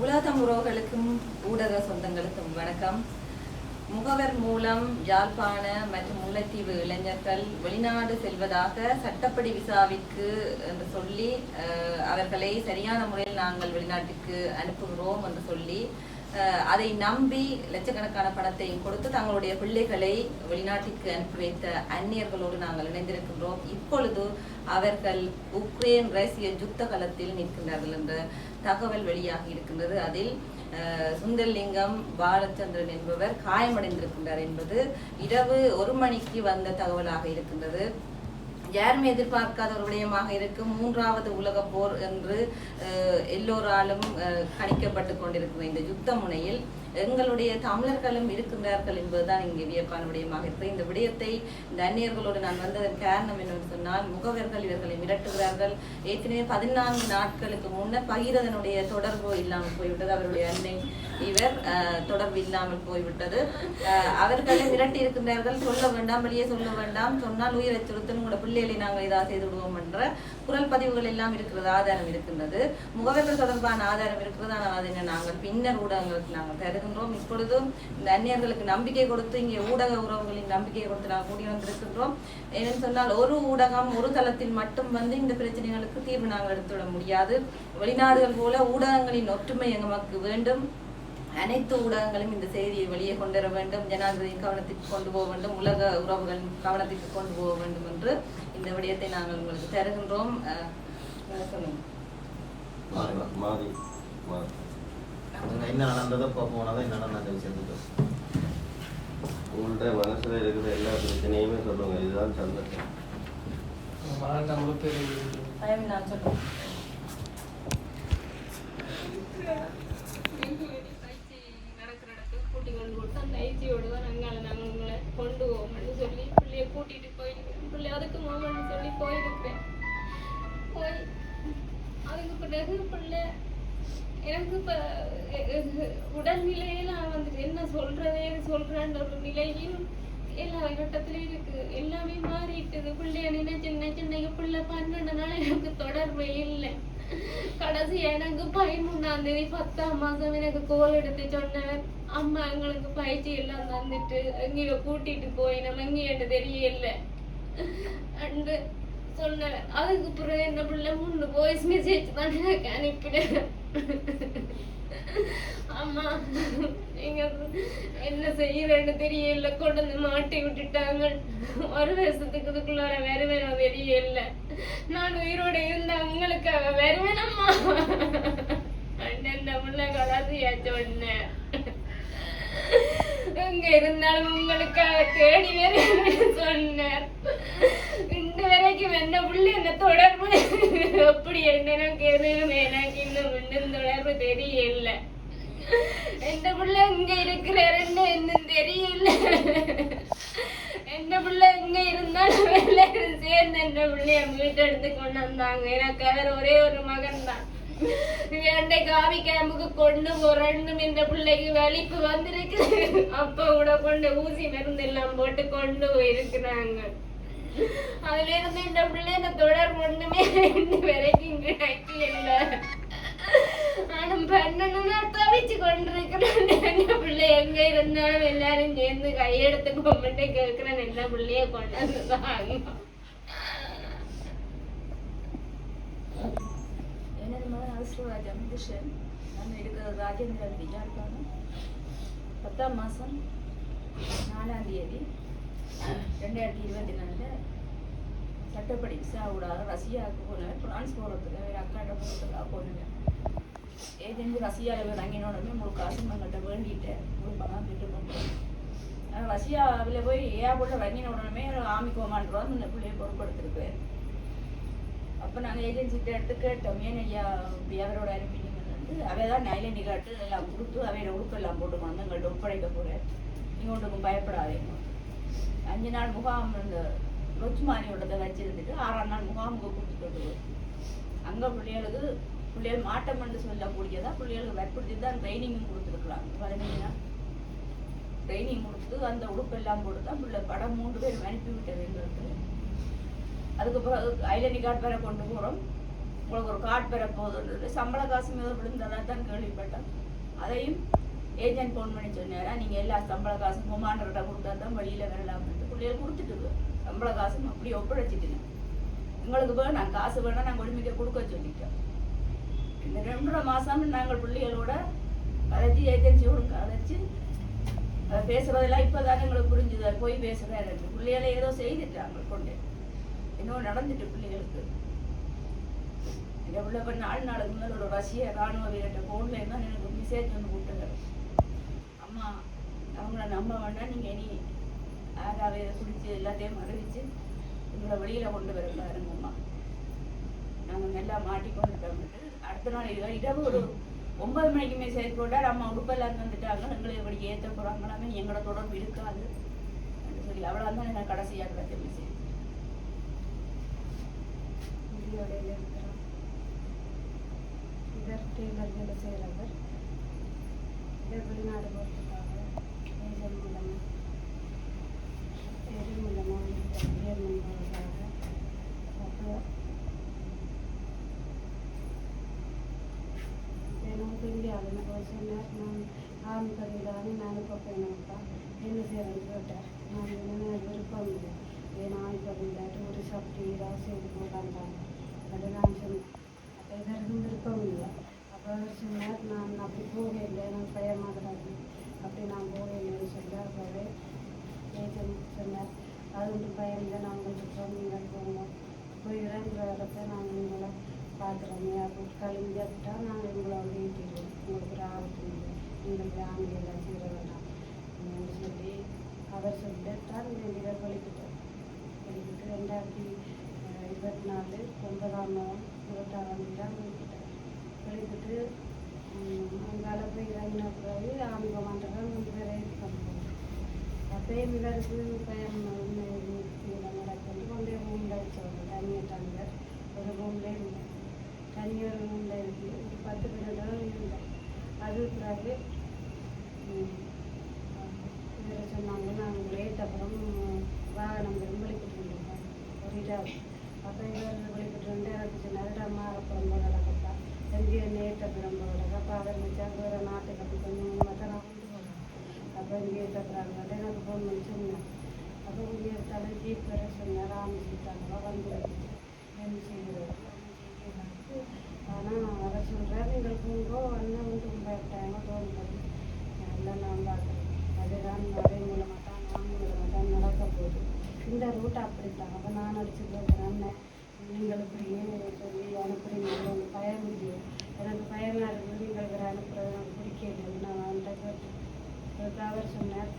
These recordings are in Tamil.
உலகம் உறவுகளுக்கும் ஊடக சொந்தங்களுக்கும் வணக்கம். முகவர் மூலம் யாழ்ப்பாண மற்றும் முல்லைத்தீவு இளைஞர்கள் வெளிநாடு செல்வதாக சட்டப்படி விசாவிற்கு என்று சொல்லி அஹ், அவர்களை சரியான முறையில் நாங்கள் வெளிநாட்டுக்கு அனுப்புகிறோம் என்று சொல்லி அதை நம்பி லட்சக்கணக்கான பணத்தையும் கொடுத்து தங்களுடைய பிள்ளைகளை வெளிநாட்டிற்கு அனுப்பி வைத்த அந்நியர்களோடு நாங்கள் இணைந்திருக்கின்றோம். இப்பொழுது அவர்கள் உக்ரைன் ரஷ்ய யுத்த களத்தில் நிற்கின்றார்கள் என்ற தகவல் வெளியாகி இருக்கின்றது. அதில் சுந்தர்லிங்கம் பாலச்சந்திரன் என்பவர் காயமடைந்திருக்கின்றார் என்பது இரவு ஒரு மணிக்கு வந்த தகவலாக இருக்கின்றது. யாருமே எதிர்பார்க்காத ஒரு விடயமாக இருக்கும் மூன்றாவது உலக போர் என்று எல்லோராலும் கணிக்கப்பட்டு கொண்டிருக்கும் இந்த யுத்த முனையில் எங்களுடைய தமிழர்களும் இருக்கின்றார்கள் என்பதுதான் இங்கே வியப்பான விடயமாக இருக்கு. இந்த விடயத்தை இந்த அந்நியர்களோடு நான் வந்ததன் காரணம் என்னவென்று சொன்னால் முகவர்கள் இவர்களை மிரட்டுகிறார்கள். ஏற்கனவே பதினான்கு நாட்களுக்கு முன்னர் பகிரதனுடைய தொடர்பு இல்லாமல் போய்விட்டது. அவருடைய அன்னை இவர் தொடர்பு இல்லாமல் போய்விட்டது. அவர்களை மிரட்டி இருக்கின்றார்கள் சொல்ல வேண்டாம் வெளியே சொல்ல வேண்டாம். சொன்னால் உயிர் அச்சுறுத்தல் உங்களோட பிள்ளைகளை நாங்கள் இதாக செய்து விடுவோம் என்ற குரல் பதிவுகள் எல்லாம் இருக்கிறது ஆதாரம் இருக்கின்றது. முகவர்கள் தொடர்பான ஆதாரம் இருக்கிறது. ஆனால் அதனை நாங்கள் பின்னர் ஊடகங்களுக்கு நாங்கள் தருகின்றோம் இப்பொழுதும் இந்த அந்நியர்களுக்கு நம்பிக்கை கொடுத்து இங்கே ஊடக உறவுகளின் நம்பிக்கை கொடுத்து நாங்கள் கூடி வந்திருக்கின்றோம். ஏனென்று சொன்னால் ஒரு ஊடகம் ஒரு தளத்தில் மட்டும் வந்து இந்த பிரச்சனைகளுக்கு தீர்வு நாங்கள் எடுத்துவிட முடியாது. வெளிநாடுகள் போல ஊடகங்களின் ஒற்றுமை எங்களுக்கு வேண்டும். அனைத்து ஊடகங்களும் இந்த செய்தியை வெளியே கொண்டு வர வேண்டும் ஜனாதிபதியின் கவனத்திற்கு கொண்டு போக வேண்டும் உலக உறவுகளின் கவனத்திற்கு கொண்டு போக வேண்டும் என்று இந்த விடயத்தை நாங்கள் உங்களுக்கு தருகின்றோம். என்ன நடந்ததோ இப்போ போனதோ என்ன நடந்த விஷயத்துக்கு உங்கள்கிட்ட மனசுல இருக்கிற எல்லா பிரச்சனையுமே சொல்லுங்க. இதுதான் சந்தோஷம் நான் சொல்லுங்க நடக்கிற இடத்துக்கு கூட்டி கொண்டு கொடுத்து அந்த ஐசியோட தான் நாங்கள் நாங்கள் உங்களை கொண்டு போவோம்னு சொல்லி பிள்ளைய கூட்டிட்டு போயிருக்கேன் சொல்லி போயிருப்பேன் போய் அதுக்கு பிறகு பிள்ளை. எனக்கு இப்போ உடல்நிலையில வந்துட்டு என்ன சொல்றதே சொல்றேன்ற ஒரு நிலையும் எல்லா கட்டத்திலையும் இருக்கு. எல்லாமே மாறிட்டுது. பிள்ளைய நினைச்சு நினைச்சு பிள்ளை பன்னெண்டு நாள் எனக்கு தொடர்பு இல்லை. கடைசி எனக்கு பதிமூணாம் தேதி பத்தாம் மாசம் எனக்கு கோல் எடுத்து சொன்ன அம்மா எங்களுக்கு பயிற்சி எல்லாம் தந்துட்டு எங்கேயோ கூட்டிட்டு போய் நம்ம எங்கேயோ தெரியல. அண்டு சொன்னேன் அதுக்கு பிறகு என்ன பிள்ளை? மூணு வாய்ஸ் மெசேஜ் தான் எனக்கு அனுப்பினேன் அம்மா நீங்க என்ன செய்யறேன்னு தெரியல. கொண்டு வந்து மாட்டி விட்டுட்டாங்க. ஒரு வருஷத்துக்கு இதுக்குள்ளார வருவேனோ தெரியல நான் உயிரோட இருந்த உங்களுக்காக வருவேனம்மா அண்ணன் பிள்ளை கலாசியா சொன்னேன். எங்க இருந்தாலும் உங்களுக்காக தேடி வேற சொன்னார். இந்த வரைக்கும் என்ன புள்ளி அந்த தொடர்பு? அப்படி என்ன எனக்கு எனக்கு இன்னும் இன்னும் தொடர்பு தெரியல. எந்த புள்ள இங்க இருக்கிறாருன்னு இன்னும் தெரியல. எந்த புள்ள இங்க இருந்தாலும் எல்லாரும் சேர்ந்து எந்த புள்ளைய வீட்டை எடுத்து கொண்டு வந்தாங்க. எனக்கு அவர் ஒரே ஒரு மகன் தான் என்னை காவி கேம்புக்கு கொண்டு போறேன்னு இந்த பிள்ளைக்கு வலிப்பு வந்திருக்கு அப்ப கூட கொண்டு ஊசி மருந்து எல்லாம் போட்டு கொண்டு போயிருக்கிறாங்க. அதுல இருந்து இந்த பிள்ளை இந்த தொடர் ஒண்ணுமே ரெண்டு வரைக்கும் கிடைக்கல. இல்ல நானும் பண்ணணும்னா தவிச்சு கொண்டிருக்கிறேன். என்ன பிள்ளை எங்க இருந்தாலும் எல்லாரும் சேர்ந்து கையெடுத்து கும்பிட்டு கேட்கிறேன். என்ன பிள்ளைய கொண்டு மகன் அஸ்ருராஜ் அமிர்தன் நான் இருக்கிறது ராஜேந்திரன் விஜயாழ்ப்பாணம் பத்தாம் மாதம் நாலாம் தேதி ரெண்டாயிரத்தி இருபத்தி நாலில் சட்டப்படி விசா ஊடாக ரஷ்யாவுக்கு போனேன் பிரான்ஸ் போகிறதுக்கு வேறு அக்காட்ட போகிறதுக்காக போனேன் ஏஜென்சி ரஷ்யாவில் வாங்கினோடனே முழு காசு எங்கள்கிட்ட வேண்டிட்டேன் ஒரு பணம் பெற்று கொண்டேன் ரஷ்யாவில் போய் ஏர்போர்ட்டில் வாங்கின உடனே ஆமி கோமாண்ட் இந்த பிள்ளையை பொறுப்படுத்திருக்கேன் அப்போ நாங்கள் ஏஜென்சிட்ட எடுத்து கேட்டோம் ஏன் ஐயா இப்படி அவரோட அனுப்பினீங்கன்னு வந்து அவை தான் நைலண்டி காட்டு எல்லாம் கொடுத்து அவையோட உடுப்பெல்லாம் போட்டு கொண்டு எங்கள்கிட்ட ஒப்படைக்க போகிறேன் நீங்கள் ஒன்றுக்கும் பயப்படாதீங்க அஞ்சு நாள் முகாம் இந்த ரொச்சுமானியோடதை வச்சிருந்துட்டு ஆறாம் நாள் முகாமுக்கு கூட்டிட்டு வந்து அங்கே பிள்ளைகளுக்கு பிள்ளைகள் மாட்டம்னு சொல்லக்கூடியதா பிள்ளைகளுக்கு வற்புறுத்தி தான் ட்ரைனிங்கும் கொடுத்துருக்குறாங்க. பதினஞ்சு ட்ரைனிங் கொடுத்து அந்த உடுப்பெல்லாம் போட்டு தான் பிள்ளை படம் மூன்று பேர் அனுப்பி விட்ட வேண்டும் அதுக்கப்புறம் ஐலனி கார்டு வேற கொண்டு போகிறோம் உங்களுக்கு ஒரு கார்டு பெற போகுதுன்றது சம்பள காசு மேலே விழுந்ததாக தான் கேள்விப்பட்டேன் அதையும் ஏஜென்ட் ஃபோன் பண்ணி சொன்னாரா நீங்கள் எல்லா சம்பள காசும் கொமாண்டர்கிட்ட கொடுத்தா தான் வெளியில் வரலாம்னு பிள்ளைகள் கொடுத்துட்டு சம்பள காசும் அப்படி ஒப்படைச்சிட்டுங்க. எங்களுக்கு வேணாம் காசு வேணாம் நாங்கள் உரிமைக்க கொடுக்க சொல்லிட்டோம். இந்த ரெண்டரை மாதம் நாங்கள் பிள்ளைகளோட கதைச்சி ஏஜென்சியோடு கதைச்சி அதை இப்போ தானே எங்களுக்கு புரிஞ்சுது. போய் பேசுகிறேன் பிள்ளைகளை ஏதோ செய்துட்டாங்க கொண்டு. இன்னும் நடந்துட்டு பிள்ளைகளுக்கு. எவ்வளோ இப்போ நாலு நாளுக்கு முன்னாடி ஒரு ரஷ்ய ராணுவ வீரர்கிட்ட ஃபோனில் இருந்தால் எனக்கு மெசேஜ் ஒன்று கூப்பிட்டுங்க அம்மா அவங்கள நம்ப வேண்டாம். நீங்கள் இனி ஆகாவே குடிச்சு எல்லாத்தையும் அறிவிச்சு எங்களை வெளியில் கொண்டு வர பாருங்கம்மா நாங்கள் நல்லா மாட்டிக்கொண்டுட்டோம்ட்டு அடுத்த நாள் இரவு இரவு ஒரு ஒன்பது மணிக்கு மெசேஜ் போட்டால் அம்மா உடுப்பெல்லாம் வந்துட்டாங்க. எங்களை இப்படி ஏற்ற போகிறாங்களாமே எங்களோட தொடர்பு இருக்காது. சொல்லி அவ்வளோ தான் எனக்கு கடைசியாக கிடைச்ச மெசேஜ் இந்தியோடையில் இருக்கிறோம். இவர் டெய்லர் வேலை செய்கிறவர் இவர் வெளிநாடு போகிறதுக்காக ஏஜென்ட் மூலமாக ஏஜென்ட் மூலமாக ஜெர்மன் போகிறதுக்காக அப்போ எனக்கு இந்தியாவில் போய் சொன்னார் நான் ஆரம்ப பதிலாக நான் என்ன செய்யறேன்னு கேட்டார். நான் என்ன விருப்பம் இல்லை. ஏன்னா இப்போ ஒரு சப்டி ஏதாவது செய்து போட்டாங்க நான் சொன்னேன் அப்போ விருப்பம் இல்லை அப்போ அவர் சொன்னார் நான் அப்படி போக இல்லை நான் பயமாகிறாரு அப்படி நான் போக இல்லைன்னு சொன்னார் அப்போவே சொன்னார் அது ஒன்றும் பயம் இல்லை நாங்கள் இருக்கிறோம் நீங்கள் போங்க போயிடுறேங்கிறத நாங்கள் உங்களை பார்க்குறோமே அப்போ கழிஞ்சு நாங்கள் உங்களை வந்து ஈட்டிடுவோம் உங்களுக்கு ஒரு ஆபத்து இல்லை நீங்கள் வேண்டாம் சொல்லி அவர் சொல்லிட்டார் இவர் வெளிக்கிட்டார் வெளிக்கிட்டு ரெண்டாயிரத்தி இருபத்தி நாலு ஒன்பதாம் நாள் இருபத்தாறாம் தேதி தான் வெளிக்கிட்டார் வெளிக்கிட்டு அங்கால போய் இறங்கின பிறகு ஆமி கமாண்டர்கள் மூணு பேரை இது பண்ணுவோம் அப்பயும் இவருக்கு பயம் நடக்கிறது கொண்டே ரூமில் வச்சவங்க தனியாட்டாங்க ஒரு ரூம்ல இருந்தேன் தனியாக ஒரு ரூமில் இருக்கு. ஒரு பத்து பேரோட இல்லை அது பிறகு இவரை சொன்னாங்க நாங்கள் லேட் அப்புறம் வாகனம் வெளிப்பட்டு இருந்தோம் ஒரு இதாக அப்போ இவர் வெளிப்பட்டு வந்து எனக்கு சொன்னார் அம்மா அப்புறம் கிடக்கப்பா எங்கே நேற்று அப்புறம் கிடக்கப்பா அதை வச்சா அப்போ இங்கே இருக்கிறாங்க எனக்கு ஃபோன் பண்ணி சொன்னேன் அப்போ இங்கே ஜீப் வந்து என்ன செய்கிறது ஆனால் அதை சொல்கிறார் நீங்கள் போங்கோ அண்ணன் வந்து பயப்பட்டாங்க தோணுது எல்லாம் நான் பார்க்குறேன் அதுதான் அதே மூலமாக தான் நான் மூலமாக தான் நடக்க போகுது இந்த ரூட் அப்படித்தான் அப்போ நான் அடிச்சு போகிறேன் அண்ணன் நீங்கள் இப்படியே சொல்லி அனுப்புறீங்க எனக்கு பயம் இல்லையே எனக்கு பயமாக இருக்குது நீங்கள் வேறு அனுப்புறது எனக்கு பிடிக்கல நான் அவன்கிட்ட கேட்டேன் அதுக்கு அவர் சொன்னார்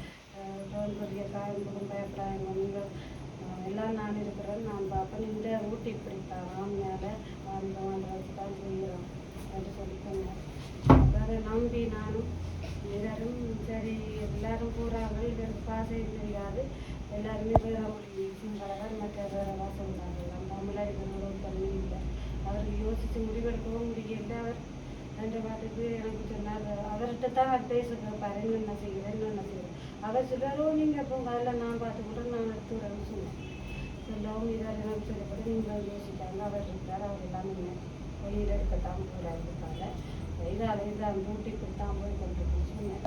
ஃபோன் பெரிய காயம் கூட பயப்படாங்க நீங்கள் அஹ், எல்லாம் நான் இருக்கிறேன் நான் பார்ப்பேன் இந்த ரூட் இப்படித்தான் ஆமையால் அந்த வச்சு தான் செய்கிறோம் என்று சொல்லி சொன்னார் அதை நம்பி நானும் எல்லாரும் சரி எல்லாரும் போகிறாங்க இதற்கு பாசை தெரியாது. எல்லாருமே வேற மொழி சிங்களவர் மற்ற வேற வாசம் நம்ம தமிழாக இருக்கிறவங்க பண்ணி இல்லை. அவருக்கு யோசித்து முடிவெடுக்கவும் முடியல. அவர் என்ற பார்த்துட்டு எனக்கு சொன்னார். அவர்கிட்ட தான் அட்வைஸ் கேட்பார் என்ன செய்கிறேன் என்ன செய்கிறேன் அவர் சொல்கிறாரோ நீங்கள் அப்போ அதில் நான் பார்த்து கூட நான் எடுத்து சொன்னேன். சொல்லவும் இதார் எனக்கு சொல்லப்பட்டு நீங்கள் யோசித்தாங்க அவர் இருக்கார். அவர் எல்லாமே நீங்கள் வெளியில் இருக்கத்தான் போகிறாரு இருக்காங்க இதால் இதான் ஊட்டிக்கு தான் போய் கொண்டு சொன்னேன்.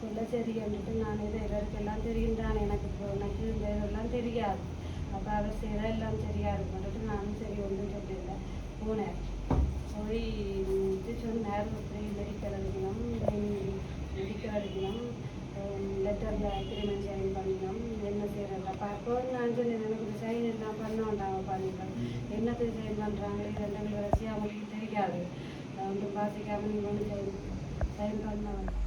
சொல்ல சரி என்றிட்டு நான் இதை இவருக்கெல்லாம் தெரிகின்றான்? எனக்கு இப்போ எனக்கு இந்த இதெல்லாம் தெரியாது. அப்போ அவர் செய்கிற எல்லாம் சரியா இருக்கும்ன்ட்டு நானும் சரி ஒன்றும் சொல்லல போனேன். போய் இது சொன்னார் இப்படி மெடிக்கல் அடிக்கணும் மெடிக்கல் அடிக்கணும் லெட்டரில் அக்ரிமெண்ட் சைன் பண்ணணும் என்ன செய்யறதா பார்ப்போம். நான் சொன்னேன் எனக்கு சைன் எல்லாம் பண்ண வேண்டாம் பண்ணிக்கலாம் என்னத்துக்கு சைன் பண்ணுறாங்க இதெல்லாம் வச்சு அவங்களுக்கு தெரியாது. நான் வந்து பாசிக்காமல் நீங்கள் ஒன்று சைன் சைன் பண்ண வேண்டாம்.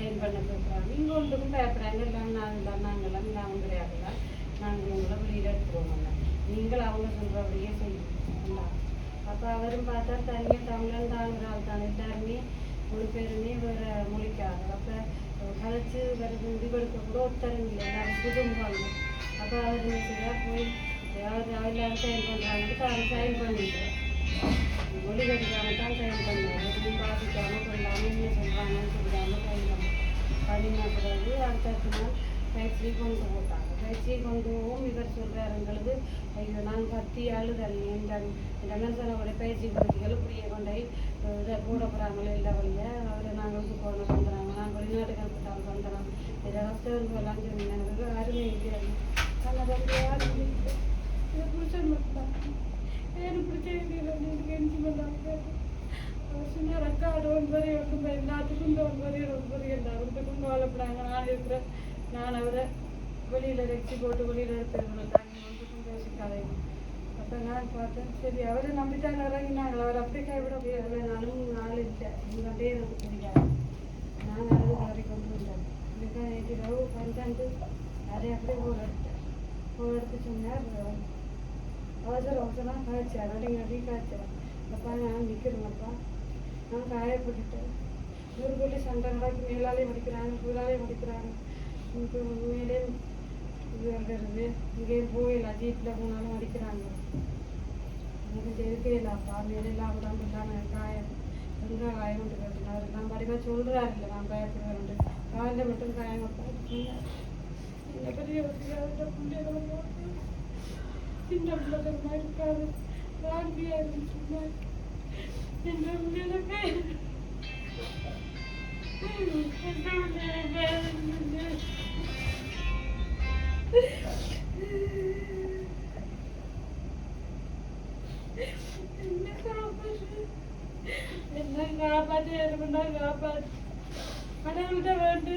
எப்படி பண்ண பேசுறாங்க இங்கே ஒன்றுக்கும் பயப்படுறாங்க எல்லாம் நான் தான் நாங்களாம் நாங்கள் கிடையாதுல்ல நாங்கள் உங்களை வெளியில் எடுத்துருவோம்ல நீங்கள் அவங்க சொல்கிறபடியே செய்யுங்களா அப்போ அவரும் பார்த்தா தனியாக தமிழன் தாங்குறாள் தான். எல்லாருமே ஒரு பேருமே வேறு மொழிக்காக. அப்போ கதைச்சு வேறு முடிவெடுக்க கூட ஒருத்தரும் இல்லை. எல்லாரும் குடும்பம் அப்போ அவர் போய் அவர் எல்லாரும் சைன் பண்ணுறாங்க அவர் சைன் பண்ணிட்டு மொழி கடிக்காம தான் சைன் பண்ணுவாங்க கொள்ளாமல் என்ன சொல்கிறாங்கன்னு சொல்லாமல் சைன் பண்ணின பிறகு அடுத்த நாள் பயிற்சி கொண்டு போட்டாங்க பயிற்சி கொண்டு போவோம் இவர் சொல்றாரு எங்களுக்கு ஐயோ நான் கத்தி அழுதல் இந்த இந்த பேச்சு பகுதிகள் இப்படியே கொண்டு போய் இதை கூட போகிறாங்களே இல்லை வழிய அவரை நாங்கள் வந்து போன வந்துடுறாங்க நாங்கள் வெளிநாட்டுக்கு அனுப்பிட்டாங்க வந்துடுறோம் இதை கஷ்டம் சொன்னீங்க அருமை இல்லை ஆனால் யாரும் இல்லை இதை பிடிச்ச மட்டும் ಏನು ಪ್ರತಿನಿಧಿಗಳು ಎಂಚಿಮಲ್ಲ சும்மா ரெக்கார்டு ஒன்பது ஒன்பது எல்லாத்துக்கும் ஒன்பது ஒன்பது எல்லாத்துக்கும் கவலைப்படாங்க நான் இருக்கிறேன் நான் அவரை வெளியில் ரெக்சி போட்டு வெளியில் எடுத்துருந்தேன் தண்ணி ஒன்றுக்கும் பேசிக்காதீங்க அப்போ நான் பார்த்தேன் சரி அவரை நம்பிட்டாங்க இறங்கினாங்க அவர் அப்படி கைவிட முடியாது நானும் நாள் இல்லை உங்கள்கிட்டே எனக்கு தெரியாது நான் அழுது கறி கொண்டு வந்தேன் எனக்கு நேற்று இரவு பஞ்சாந்து அதை அப்படியே போக எடுத்தேன் போக எடுத்து சொன்னார் அவசர அவசரம் காய்ச்சல் அடி அடி காய்ச்சல். அப்பா நான் நிற்கிறேங்கப்பா நான் காயப்பட்டுட்டேன். நூறு சொல்லி சண்டை நடக்கு மேலாலே முடிக்கிறாங்க கீழாலே முடிக்கிறாங்க. இப்போ உண்மையிலே இது வருது. இங்கே போயிடல ஜீப்பில் போனாலும் அடிக்கிறாங்க எனக்கு இருக்கே இல்லைப்பா. மேலெல்லாம் உடம்பு இல்லாம காயம். எங்கே காயம் கொண்டு கேட்டுனாரு நான் படிக்க சொல்கிறாரு இல்லை நான் பயப்படுவேன் காலில் மட்டும் காயம் வைப்பேன் என்ன பெரிய பிள்ளைகளை சின்ன பிள்ளைகள் இருக்காது ராங்கியா இருந்துச்சுன்னா சின்ன பிள்ளைகளுக்கு சின்ன பிள்ளைகளுக்கு என்ன காப்பாற்று என்ன காப்பாற்று என்ன காப்பாற்று கடவுள்கிட்ட வேண்டு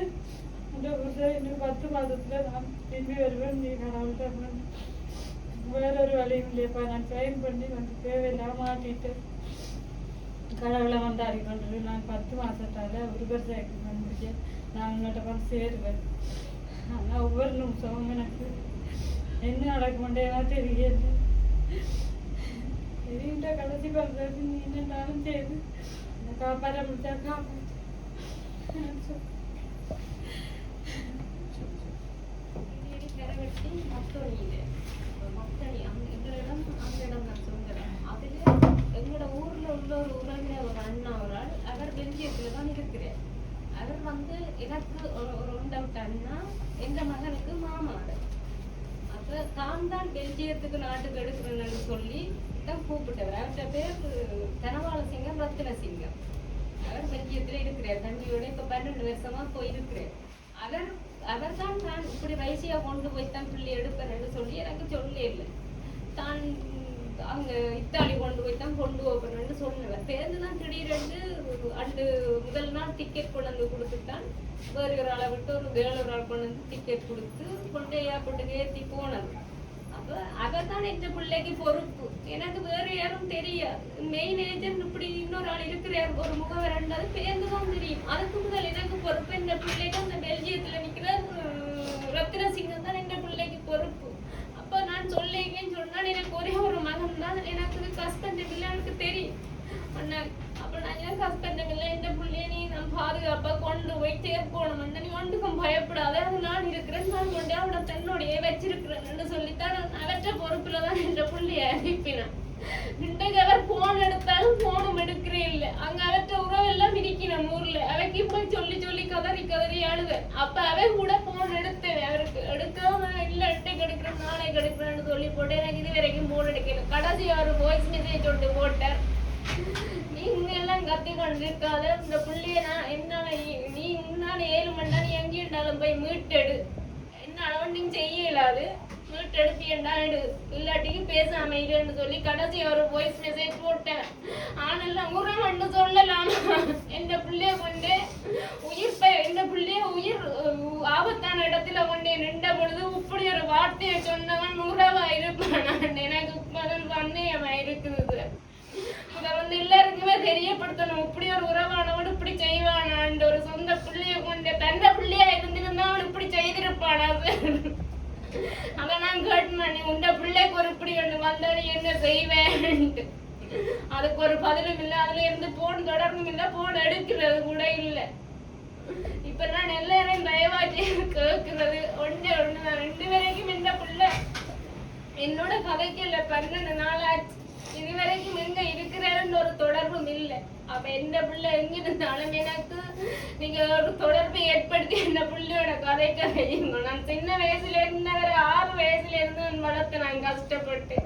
அந்த புருஷன் இன்னும் பத்து மாதத்துல நான் திரும்பி வருவேன் வேறொரு வழியும் இல்லையப்பா நான் ட்ரெயின் பண்ணி வந்து தேவையில்லாம மாட்டிட்டு கடவுளை வந்து அறிக்கொண்டு நான் பத்து மாசத்தால ஒரு வருஷம் வந்துச்சு நான் உங்கள்கிட்ட வந்து சேருவேன். ஆனால் ஒவ்வொரு நிமிஷமும் எனக்கு என்ன நடக்குமெண்டே தெரியல. தெரியுண்ட கடைசி பண்றது நீ என்னன்னாலும் செய்து என்னை காப்பாற்ற முடிச்சா காப்பாற்று வீடு கரவெட்டி மத்தொழியில மத்தொழி அங்க எங்களிடம் அந்த இடம் நான் சொல்கிறேன் அதுல எங்களோட ஊர்ல உள்ள ஒரு உறவினர் ஒரு அண்ணா ஒரு ஆள் அவர் பெல்ஜியத்துல தான் இருக்கிறார். அவர் வந்து எனக்கு ஒரு ஒரு உண்டவுட் அண்ணா எந்த மகனுக்கு மாமாடு. அப்ப தான் தான் பெல்ஜியத்துக்கு நாட்டுக்கு எடுக்கிறேன்னு சொல்லி தான் கூப்பிட்டவர். அவர்கிட்ட பேர் தனவாள சிங்கம் ரத்தின சிங்கம். அவர் பெல்ஜியத்துல இருக்கிறார். தம்பியோட இப்போ பன்னெண்டு வருஷமா போயிருக்கிறார். அவர் அவர் தான் இப்படி வயசியா கொண்டு போய் தான் பிள்ளை எடுப்பேன்னு சொல்லி எனக்கு சொல்லவே இல்லை. தான் அங்கே இத்தாலி கொண்டு போய் தான் கொண்டு போகணும்னு சொன்னவன் பேருந்து தான் திடீரென்று அண்டு முதல் நாள் டிக்கெட் கொண்டு வந்து கொடுத்துட்டான் வேறு ஒரு ஆளை விட்டு ஒரு வேற ஒரு ஆள் கொண்டு வந்து டிக்கெட் கொடுத்து கொண்டு ஏர்போர்ட்டுக்கு ஏற்றி போனது. அப்போ அவர் தான் எந்த பிள்ளைக்கு பொறுப்பு. எனக்கு வேற யாரும் தெரியாது. மெயின் ஏஜென்ட் இப்படி இன்னொரு ஆள் இருக்கிறார். ஒரு முகம் ரெண்டாவது பேர்ந்து தான் தெரியும். அதுக்கு முதல் எனக்கு பொறுப்பு இந்த பிள்ளைக்கு அந்த பெல்ஜியத்துல நிக்கிற அஹ், சிங்கம் தான் இந்த பிள்ளைக்கு பொறுப்பு. அப்ப நான் சொல்லிங்கன்னு சொன்னால் எனக்கு ஒரே ஒரு மகன் தான் எனக்கு கஷ்டம் தெரியல எனக்கு தெரியும். அண்ணா என் நான் இல்லை இந்த பிள்ளைய நீ நான் பாதுகாப்பா கொண்டு போய் சேர்க்கணும் நீ ஒன்றுக்கும் பயப்படாத. அது நான் இருக்கிறேன் நான் கொண்டு அவனை தன்னுடைய வச்சிருக்கிறேன்னு சொல்லித்தான் நான் அவற்ற பொறுப்புல தான் இந்த பிள்ளைய அனுப்பினேன். இன்றைக்கு அவர் போன் எடுத்தாலும் போனும் எடுக்கிறே இல்ல. அங்க அவற்ற உறவெல்லாம் இருக்கணும் ஊர்ல. அவைக்கு போய் சொல்லி சொல்லி கதறி கதறி அழுத அப்ப அவன் கூட போன் எடுத்தேன். அவருக்கு எடுக்காம இல்ல இன்றைக்கு எடுக்கிறேன் நாளைக்கு எடுக்கிறேன்னு சொல்லி போட்டு எனக்கு இது வரைக்கும் போன் எடுக்கல. கடைசி ஒரு வாய்ஸ் மெசேஜ் ஒன்று போட்டார் நீ எல்லாம் கத்தி கொண்டு இந்த பிள்ளைய நான் என்னால நீ- நீ ஏழு மணி நேரம் எங்கே இருந்தாலும் போய் மீட்டெடு. என்னால நீங்க செய்ய இல்லாது மீட்டெடுப்பியண்டா எடு. இல்லாட்டிக்கு பேசாம இருன்னு சொல்லி கடைசி ஒரு வாய்ஸ் மெசேஜ் போட்டேன். ஆனாலும் உறவன்னு சொல்லலாம். இந்த பிள்ளைய கொண்டு உயிர் ப- இந்த பிள்ளைய உயிர் ஆபத்தான இடத்துல கொண்டு நின்ற பொழுது இப்படி ஒரு வார்த்தையை சொன்னவன் உறவா இருப்பான். எனக்கு பதில் சந்தேகமா இருக்குது. இத வந்து எல்லாருக்குமே தெரியப்படுத்தணும். இப்படி ஒரு உறவானவன் இப்படி செய்வானான்னு ஒரு சொந்த பிள்ளைய கொண்டு தந்த பிள்ளையா இருந்திருந்தா அவன் இப்படி செய்திருப்பானா? அதை நான் கேட்டேன் நீ உண்ட பிள்ளைக்கு ஒரு இப்படி ஒண்ணு வந்தா என்ன செய்வேன்ட்டு. அதுக்கு ஒரு பதிலும் இல்ல. அதுல இருந்து போன் தொடர்பும் இல்ல போன் எடுக்கிறது கூட இல்ல. இப்ப நான் எல்லாரையும் தயவாச்சு கேட்கிறது. ஒன்று ஒண்ணுதான் ரெண்டு வரைக்கும் இந்த பிள்ளை என்னோட கதைக்கு இல்ல. பன்னெண்டு நாள் ஆச்சு. இதுவரைக்கும் எங்க இருக்கிறேன்னு ஒரு தொடர்பும் இல்லை. அப்ப எந்த பிள்ளை எங்க இருந்தாலும் எனக்கு நீங்க ஒரு தொடர்பை ஏற்படுத்தி அந்த பிள்ளையோட கதைக்க வையுங்க நான் சின்ன வயசுல இருந்தவரை ஆறு வயசுல இருந்து வளர்த்து நான் கஷ்டப்பட்டு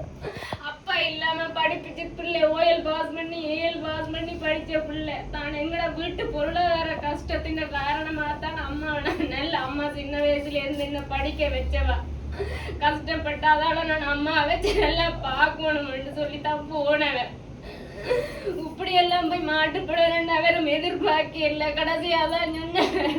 அப்பா இல்லாம படிப்பிச்சு பிள்ளை ஓயல் பாஸ் பண்ணி ஏஎல் பாஸ் பண்ணி படிச்ச பிள்ளை. தான் எங்கட வீட்டு பொருளாதார கஷ்டத்தின் காரணமா தான் அம்மா நல்ல அம்மா சின்ன வயசுல இருந்து என்ன படிக்க வச்சவா. கஷ்டப்பட்டாதால நான் அம்மா வச்சு நல்லா பார்க்கணும்னு சொல்லி தான் போனவன் இப்படி எல்லாம் போய் மாட்டுப்படணும் அவரும் எதிர்பார்க்க இல்லை. கடைசியா தான் சொன்னவர்